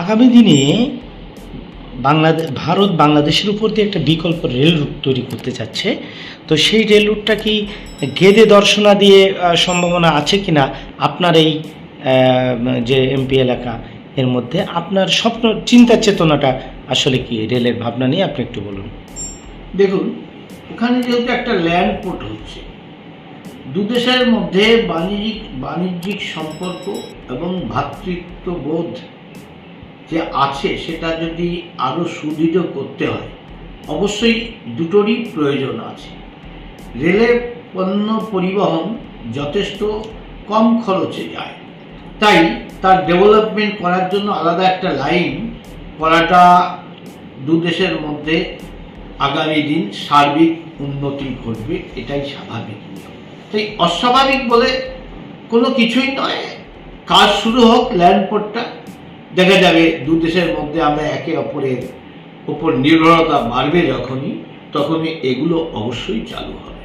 আগামী দিনে বাংলাদেশ ভারত বাংলাদেশের উপর দিয়ে একটা বিকল্প রেল রুট তৈরি করতে চাচ্ছে। তো সেই রেল রুটটা কি গেদে দর্শনা দিয়ে সম্ভাবনা আছে কি না আপনার এই যে এমপি এলাকা এর মধ্যে? আপনার স্বপ্ন, চিন্তা, চেতনাটা আসলে কি রেলের ভাবনা নিয়ে? আপনি একটু বলুন। দেখুন, ওখানে যেহেতু একটা ল্যান্ড পোর্ট হচ্ছে, দু দেশের মধ্যে বাণিজ্যিক বাণিজ্যিক সম্পর্ক এবং ভ্রাতৃত্ববোধ যে আছে সেটা যদি আরও সুদৃঢ় করতে হয়, অবশ্যই দুটোরই প্রয়োজন আছে। রেলের পণ্য পরিবহন যথেষ্ট কম খরচে যায়। তাই তার ডেভেলপমেন্ট করার জন্য আলাদা একটা লাইন করাটা দু দেশের মধ্যে আগামী দিন সার্বিক উন্নতি ঘটবে, এটাই স্বাভাবিক তাই অস্বাভাবিক বলে কোনো কিছুই নয়। কাজ শুরু হোক ল্যান্ড পোর্টটা দেখা যাবে, দু দেশের মধ্যে আমরা একে অপরের উপর নির্ভরতা বাড়বে যখনই, তখনই এগুলো অবশ্যই চালু হবে।